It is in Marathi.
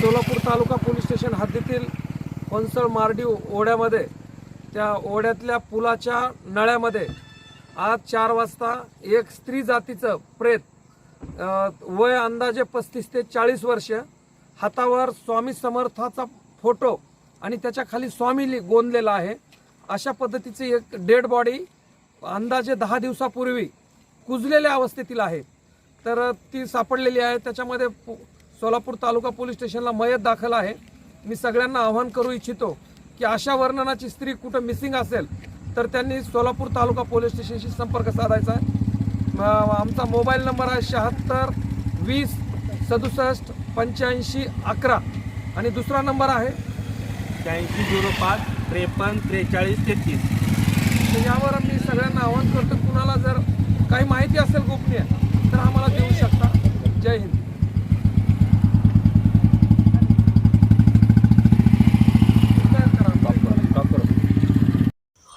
सोलापूर तालुका पोलीस स्टेशन हद्दीतील फणसळ मार्डी ओढ्यामध्ये त्या ओढ्यातल्या पुलाच्या नळ्यामध्ये आज चार वाजता एक स्त्री जातीचं प्रेत वय अंदाजे पस्तीस ते चाळीस वर्ष हातावर स्वामी समर्थाचा फोटो आणि त्याच्याखाली स्वामी लि- गोंदलेला आहे. अशा पद्धतीची एक डेड बॉडी अंदाजे दहा दिवसापूर्वी कुजलेल्या अवस्थेतील आहे. तर ती सापडलेली आहे. त्याच्यामध्ये सोलापूर तालुका पोलीस स्टेशनला मयत दाखल आहे. मी सगळ्यांना आवाहन करू इच्छितो की अशा वर्णनाची स्त्री कुठं मिसिंग असेल तर त्यांनी सोलापूर तालुका पोलीस स्टेशनशी संपर्क साधायचा आहे. आमचा मोबाईल नंबर आहे शहात्तर वीस सदुसष्ट पंच्याऐंशी अकरा. आणि दुसरा नंबर आहे शहाऐंशी झिरो पाच त्रेपन्न त्रेचाळीस तेहतीस. यावर मी सगळ्यांना आवाहन करतो कुणाला जर काही माहिती असेल गोपनीय तर आम्हाला